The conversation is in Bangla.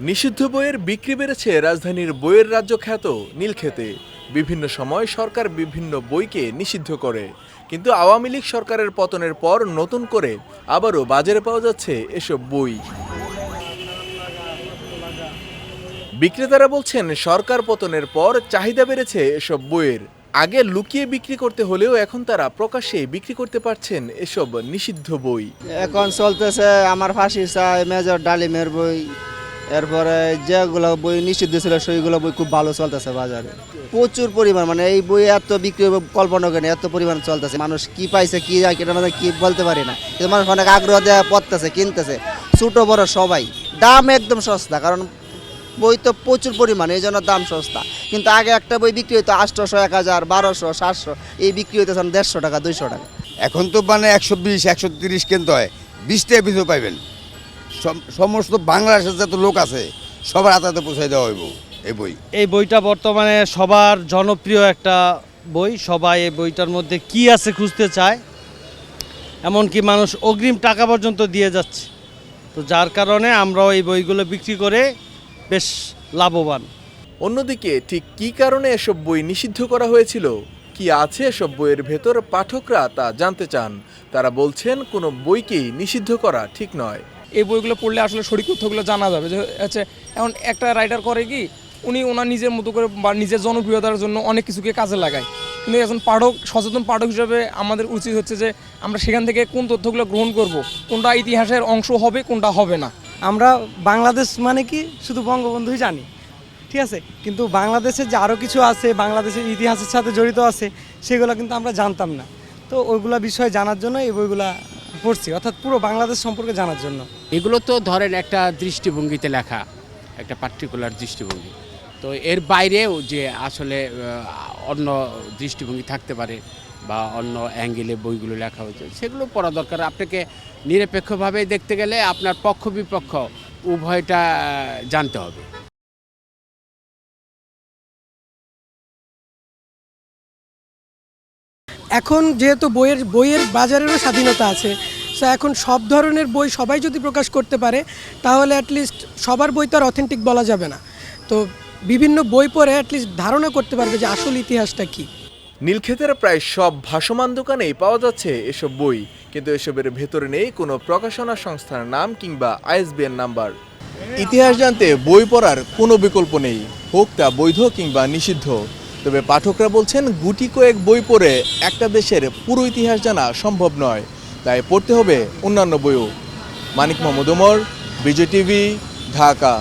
নিষিদ্ধ বইয়ের বিক্রি বেড়েছে রাজধানীর বইয়ের রাজ্য খ্যাত নীলক্ষেতে। বিভিন্ন সময় সরকার বিভিন্ন বইকে নিষিদ্ধ করে, কিন্তু আওয়ামী লীগ সরকারের পতনের পর নতুন করে আবারও বাজারে পাওয়া যাচ্ছে এসব বই। বিক্রেতারা বলছেন, সরকার পতনের পর চাহিদা বেড়েছে এসব বইয়ের। আগে লুকিয়ে বিক্রি করতে হলেও এখন তারা প্রকাশ্যে বিক্রি করতে পারছেন এসব নিষিদ্ধ বই। এখন চলতেছে আমার ফাঁসি চাই, মেজর ডালিমের বই। এরপরে যেগুলো বই নিষিদ্ধ ছিল, সেইগুলো বই খুব ভালো চলতেছে বাজারে। প্রচুর পরিমাণ মানে এই বই এত বিক্রি কল্পনা করে এত পরিমাণ চলতেছে। মানুষ কি পাইছে, কি মানে কি বলতে পারি না। কিন্তু মানুষ অনেক আগ্রহ দেওয়া পড়তেছে, কিনতেছে। ছোটো, বড় সবাই। দাম একদম সস্তা, কারণ বই তো প্রচুর পরিমাণ, এই জন্য দাম সস্তা। কিন্তু আগে একটা বই বিক্রি হতো আটশোশো এক হাজার বারোশো, সাতশো, এই বিক্রি এখন দেড়শো টাকা, দুইশো টাকা। এখন তো মানে একশো বিশ, একশো তিরিশ কিনতে হয়। বিশটা পিছু পাইবেন। সমস্ত বাংলাদেশের যত লোক আছে সবার হাতে হাতে পৌঁছাই দেওয়া হইব এই বই। এই বইটা বর্তমানে সবার জনপ্রিয় একটা বই। সবাই এই বইটার মধ্যে কি আছে খুঁজতে চায় এমনকি মানুষ অগ্রিম টাকা পর্যন্ত দিয়ে যাচ্ছে। তো যার কারণে আমরাও এই বইগুলো বিক্রি করে বেশ লাভবান। অন্যদিকে ঠিক কী কারণে এসব বই নিষিদ্ধ করা হয়েছিল? কি আছে এসব বইয়ের ভেতর পাঠকরা তা জানতে চান? তারা বলছেন কোনো বইকেই নিষিদ্ধ করা ঠিক নয়। এই বইগুলো পড়লে আসলে সঠিক তথ্যগুলো জানা যাবে। যে হচ্ছে, এখন একটা রাইটার করে কি, উনি ওনার নিজের মতো করে বা নিজের জনপ্রিয়তার জন্য অনেক কিছুকে কাজে লাগায়। কিন্তু একজন পাঠক, সচেতন পাঠক হিসাবে আমাদের উচিত হচ্ছে যে, আমরা সেখান থেকে কোন তথ্যগুলো গ্রহণ করব, কোনটা ইতিহাসের অংশ হবে, কোনটা হবে না। আমরা বাংলাদেশ মানে কি, শুধু বঙ্গবন্ধুই জানি, ঠিক আছে? কিন্তু বাংলাদেশের যে আরও কিছু আছে, বাংলাদেশের ইতিহাসের সাথে জড়িত আছে, সেগুলো কিন্তু আমরা জানতাম না। তো ওইগুলা বিষয়ে জানার জন্য এই বইগুলা পড়ছি, অর্থাৎ পুরো বাংলাদেশ সম্পর্কে জানার জন্য। এগুলো তো ধরেন একটা দৃষ্টিভঙ্গিতে লেখা, একটা পার্টিকুলার দৃষ্টিভঙ্গি। তো এর বাইরেও যে আসলে অন্য দৃষ্টিভঙ্গি থাকতে পারে বা অন্য অ্যাঙ্গেলে বইগুলো লেখা হয়েছে, সেগুলো পড়া দরকার। আপনাকে নিরপেক্ষভাবে দেখতে গেলে আপনার পক্ষ বিপক্ষ উভয়টা জানতে হবে। এখন যেহেতু বইয়ের বইয়ের বাজারেরও স্বাধীনতা আছে সো এখন সব ধরনের বই সবাই যদি প্রকাশ করতে পারে তাহলে অ্যাটলিস্ট সবার বই তো আর অথেন্টিক বলা যাবে না। তো বিভিন্ন বই পড়ে অ্যাটলিস্ট ধারণা করতে পারবে যে আসল ইতিহাসটা কী। নীলক্ষেতের প্রায় সব ভাসমান দোকানেই পাওয়া যাচ্ছে এসব বই কিন্তু এসবের ভেতরে নেই কোনো প্রকাশনা সংস্থার নাম কিংবা আইএসবিএন নাম্বার। ইতিহাস জানতে বই পড়ার কোনো বিকল্প নেই হোক তা বৈধ কিংবা নিষিদ্ধ। তবে পাঠকরা বলছেন, গুটি কয়েক বই পড়ে একটা দেশের পুরো ইতিহাস জানা সম্ভব নয়। তাই পড়তে হবে অন্যান্য বইও। মানিক মোহাম্মদ ওমর, বিজয় টিভি, ঢাকা।